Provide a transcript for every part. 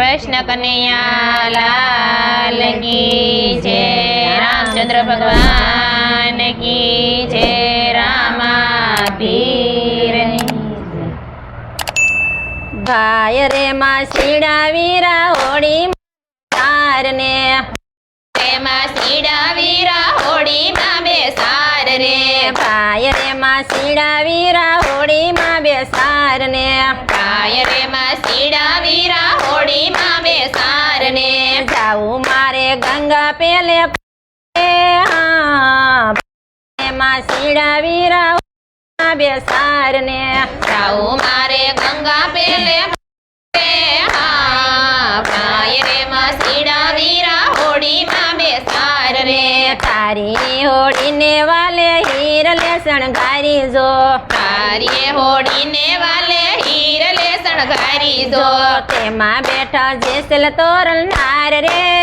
કૃષ્ણ કનૈયા લાલ કી જય રામચંદ્ર ભગવાન કી જય રામા પીરની ભાઈ રે માં શીડા વીરા હોળી તારને તેમાં સીડા વીરા હોડીમાં બેસાર રે ભાઈ રે માં શીડા વીરા હોળીમાં બેસાર ને કાય રે માં સીડા મારે ગંગા પેલે માં વીરા હોળીમાં બેસાર ને જાઉં મારે ગંગા પેલે તારી હોડીને વાલે હીર લે શણગારી જો તારીએ હોડીને વાલે હીર લે શણગારી જો તેમાં બેઠા જેસલ તોરણ નાર રે.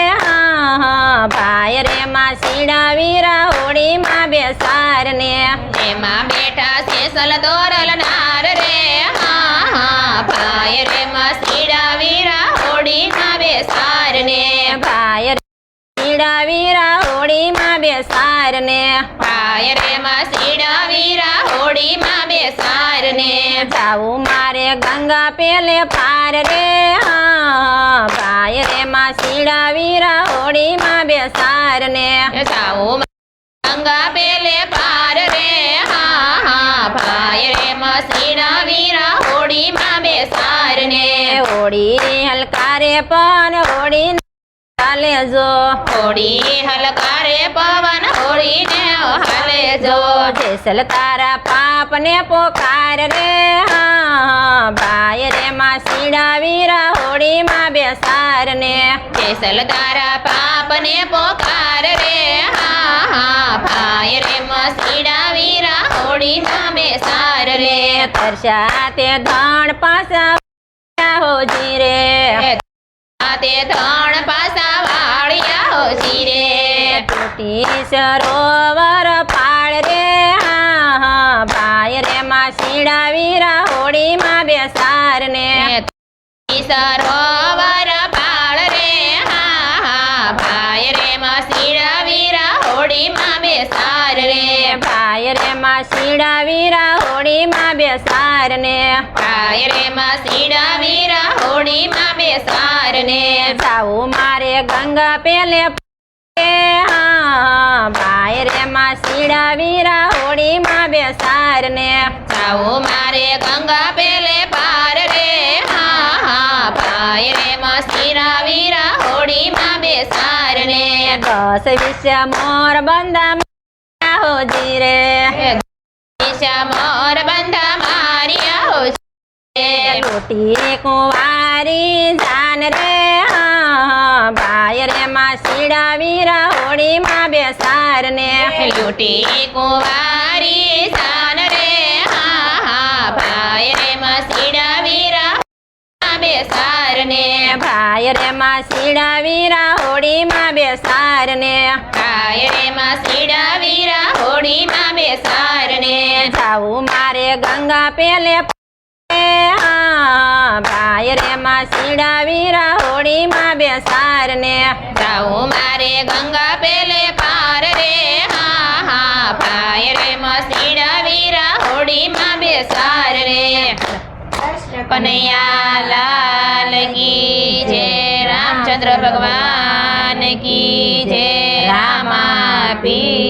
ભાઈ રે માં સીડા વીરા હોળીમાં બેસાર ને. એમાં બેઠા છે સલદોરલ નાર રે. હા હા ભાઈ રે મસીડા વીરા હોડીમાં બેસાર ને. ભાઈ રે શીડા વીરા હોળીમાં બેસાર ને. ભાઈ રે સીડા વીરા હોડીમાં બેસાર ને. જાવું મારે ગંગા પેલે પાર રે. હા ભાઈ રે માં સીડા વીરા હોળીમાં બેસાર ને સાઉ ગંગા પેલે પાર રે હા હા ભાઈ રે મસીડા વીરા હોડીમાં બેસાર ને હોળી હલકારે પણ હોળી હાલે જો. હોડી હલકારે પવન હોડીને હાલે જો. જેસલ તારા પાપ ને પોકાર રે હા ભાઈ રે માં સીડાવી રાહોડી માં બેસાર ને. કેસલ તારા પાપને પોકાર રે. હા ભાઈ રે માં સીડાવી રાહોડી માં બેસાર રે. તરસા તે ધણ પાસા હોજી રે. તે ધણ પાસા વાળિયા હોજી રે. તૂટી સરોવર રે માં શીડા રાહોડી માં બેસાર ને. સરોવર પાળ રે હા હા ભાઈ રે મસીડા રાહોડી હોડીમાં બેસાર રે. ભાઈ રે માં શીડા રાહોડી માં બેસાર ને. ભાઈ રે મસીડા વીરા હોડીમાં બેસાર ને. જાવું મારે ગંગા પેલે હા ભાઈ રે માં સીડા વીરા હોળીમાં બેસાર ને જાઓ મારે ગંગા પેલે પાર રે. હા હા ભાઈ રે મસીરા વીરા હોડીમાં બેસાર ને દસ વીસ મોર બંધા હોજી રે. દિશા મોર બંધા છે. કુંવારી જાન રે ભાઈ રે માં શીડા વીરા હોળીમાં બેસાર ને. લૂટી કુંવારી જાન રે ભાઈ રે મસીડા વીરા બેસાર ને. ભાઈ રે માં શીડા વીરા હોળીમાં બેસાર ને. ભાઈ રે મસીડા વીરા હોડીમાં બેસાર ને. જાવું મારે ગંગા પેલે ભાઈ રે માં સીડાવી વીરા માં બેસાર ને જાઉં મારે ગંગા પેલે પાર રે. હા હા ભાઈ રે સીડાવી વીરા હોડીમાં બેસાર રે કનૈયા લાલ કી જય, રામચંદ્ર ભગવાન કી જય રામા પીર